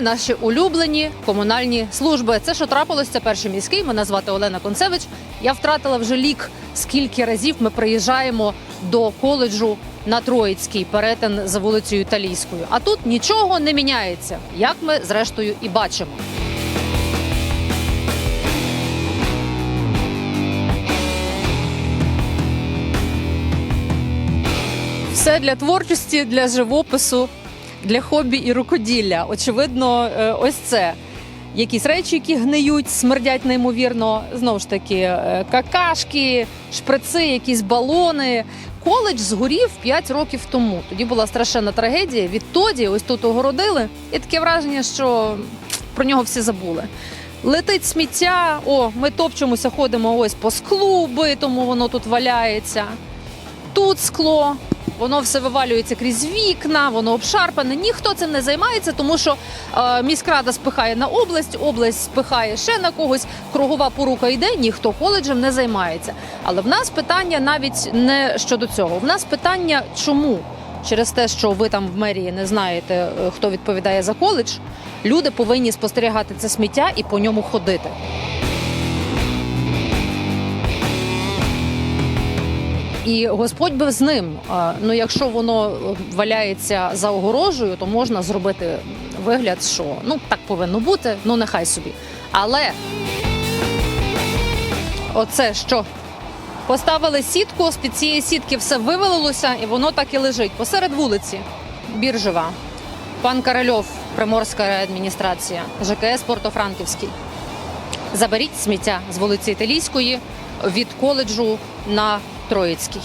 Наші улюблені комунальні служби. Це що трапилось, це перший міський. Мене звати Олена Концевич. Я втратила вже лік, скільки разів ми приїжджаємо до коледжу на Троїцький перетин за вулицею Італійською. А тут нічого не міняється, як ми зрештою і бачимо. Все для творчості, для живопису, для хобі і рукоділля. Очевидно, е, ось це. Якісь речі, які гниють, смердять неймовірно. Знову ж таки, е, какашки, шприци, якісь балони. Коледж згорів 5 років тому. Тоді була страшенна трагедія. Відтоді ось тут огородили, і таке враження, що про нього всі забули. Летить сміття. О, ми топчемося, ходимо ось по склу битому, воно тут валяється. Тут скло, воно все вивалюється крізь вікна, воно обшарпане. Ніхто цим не займається, тому що е, міськрада спихає на область, область спихає ще на когось. Кругова порука йде, ніхто коледжем не займається. Але в нас питання навіть не щодо цього. В нас питання, чому через те, що ви там в мерії не знаєте, е, хто відповідає за коледж, люди повинні спостерігати це сміття і по ньому ходити. І Господь би з ним. Ну, якщо воно е, валяється за огорожею, то можна зробити вигляд, що ну так повинно бути, ну нехай собі. Але оце що? Поставили сітку, з-під цієї сітки все вивалилося, і воно так і лежить посеред вулиці. Біржева, пан Корольов, Приморська адміністрація, ЖКС Портофранківський. Заберіть сміття з вулиці Італійської від коледжу на Троїцький.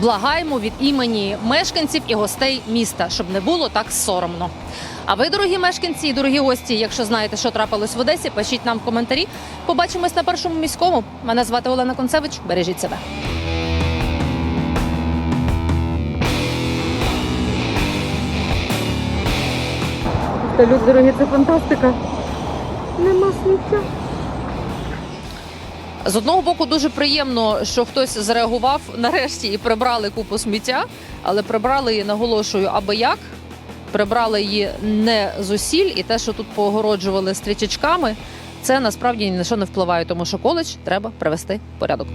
Благаємо від імені мешканців і гостей міста, щоб не було так соромно. А ви, дорогі мешканці і дорогі гості, якщо знаєте, що трапилось в Одесі, пишіть нам в коментарі. Побачимось на першому міському. Мене звати Олена Концевич. Бережіть себе. Та люди дорогі, це фантастика. Нема сміття. З одного боку, дуже приємно, що хтось зреагував нарешті і прибрали купу сміття, але прибрали її, наголошую, аби як. Прибрали її не з усіль, і те, що тут поогороджували стрічечками, це насправді ні на що не впливає, тому що коледж треба привести в порядок.